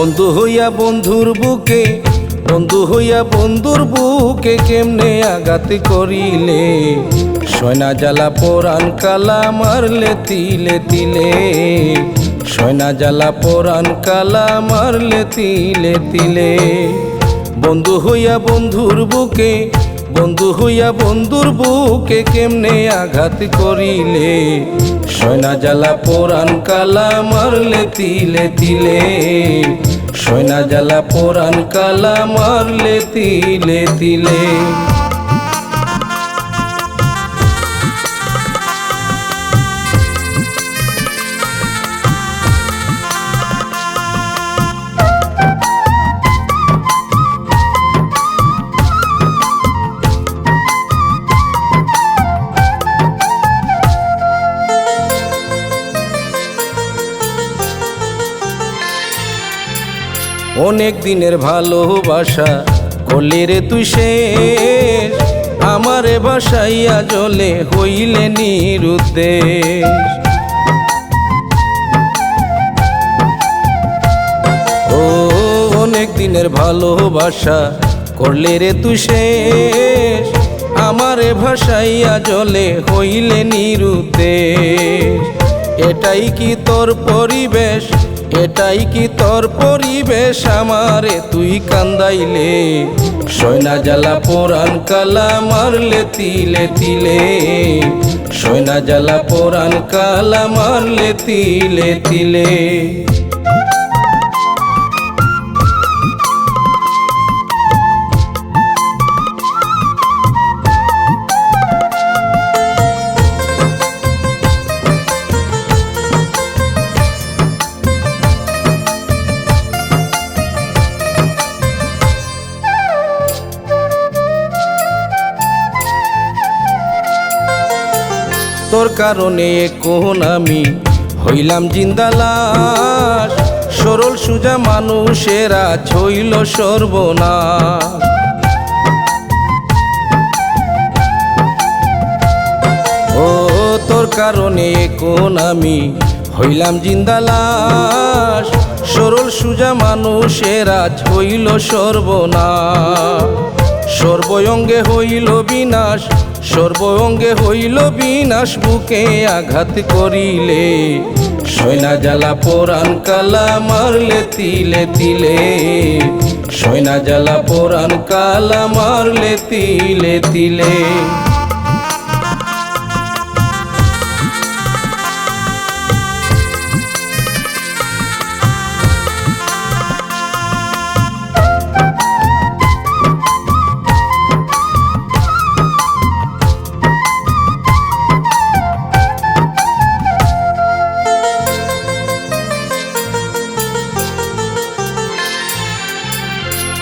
বন্ধু হইয়া বন্ধুর বুকে, বন্ধু হইয়া বন্ধুর বুকে কেমনে আঘাত করিলে? সয়না জ্বালা পোরান কালা মারলে তিলে তিলে। সয়না জ্বালা পোরান কালা মারলে তিলে তিলে। বন্ধু হইয়া বন্ধুর বুকে, বন্ধু হইয়া বন্ধুর বুকে কেমনে আঘাত করিলে? সয়না জ্বালা পোরান কালা মারলে তিলে তিলে। সয়না জ্বালা পোরান কালা মারলে তিলে তিলে। অনেক দিনের ভালোবাসা করলে রে তুই শেষ। আমারে বাসাইয়া জলে হইলে নিরুদ্দেশ। ও, অনেক দিনের ভালোবাসা করলে রে তুই শেষ। আমারে ভাসাইয়া জলে হইলে নিরুদ্দেশ। এটাই কি তোর পরিবেশ? এটাই কি তোর পরিবেশ আমারে? তুই কান্দাইলে, সয়না জ্বালা পোরান কালা মারলে, তিলে তিলে। সয়না জ্বালা পোরান কালা মারলে, তিলে তিলে। তোর কারণে কোন আমি হইলাম জিন্দালাস সরল সুজা মানুষেরা ছইল সর্বনাশ। ও তোর কারণে কোন আমি হইলাম জিন্দালাস সরল সুজা মানুষেরা হইল সর্বনাশ। সর্বয়ঙ্গে হইল বিনাশ সর্বঙ্গে হইল বিনাশ বুকে আঘাত করিলে। সৈনা জ্বালা পোড়ান কালা মারলে তিলে তিলে। সৈনা জ্বালা পোড়ান কালা মারলে তিলে তিলে।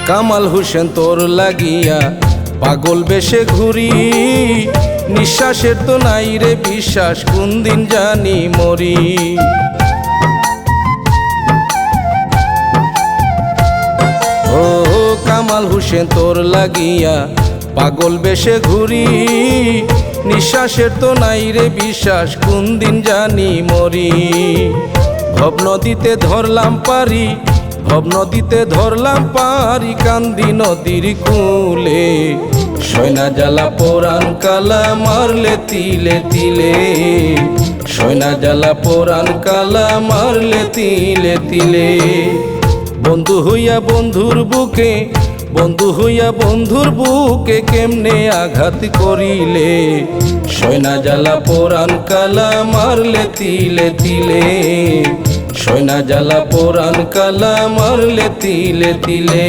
কামাল হোসেন তোর লাগিয়া পাগল বেশে ঘুরি। নিঃশ্বাসের তো নাই রে বিশ্বাস, কোন দিন জানি মরি। ও কামাল হোসেন তোর লাগিয়া পাগল বেশে ঘুরি। নিঃশ্বাসের তো নাই রে বিশ্বাস, কোন দিন জানি মরি। ভব নদীতে ধরলাম পারি ভব নদীতে ধরলাম পারি কান্দি নদীর কুলে। সয়না জ্বালা পোরান কালা মারলে তিলে তিলে। সয়না জ্বালা পোরান কালা মারলে তিলে তিলে। বন্ধু হইয়া বন্ধুর বুকে, বন্ধু হইয়া বন্ধুর বুকে কেমনে আঘাত করিলে? সয়না জ্বালা পোরান কালা মারলে তিলে তিলে। সয়না জ্বালা পোড়ান কালা মারলে তিলে তিলে।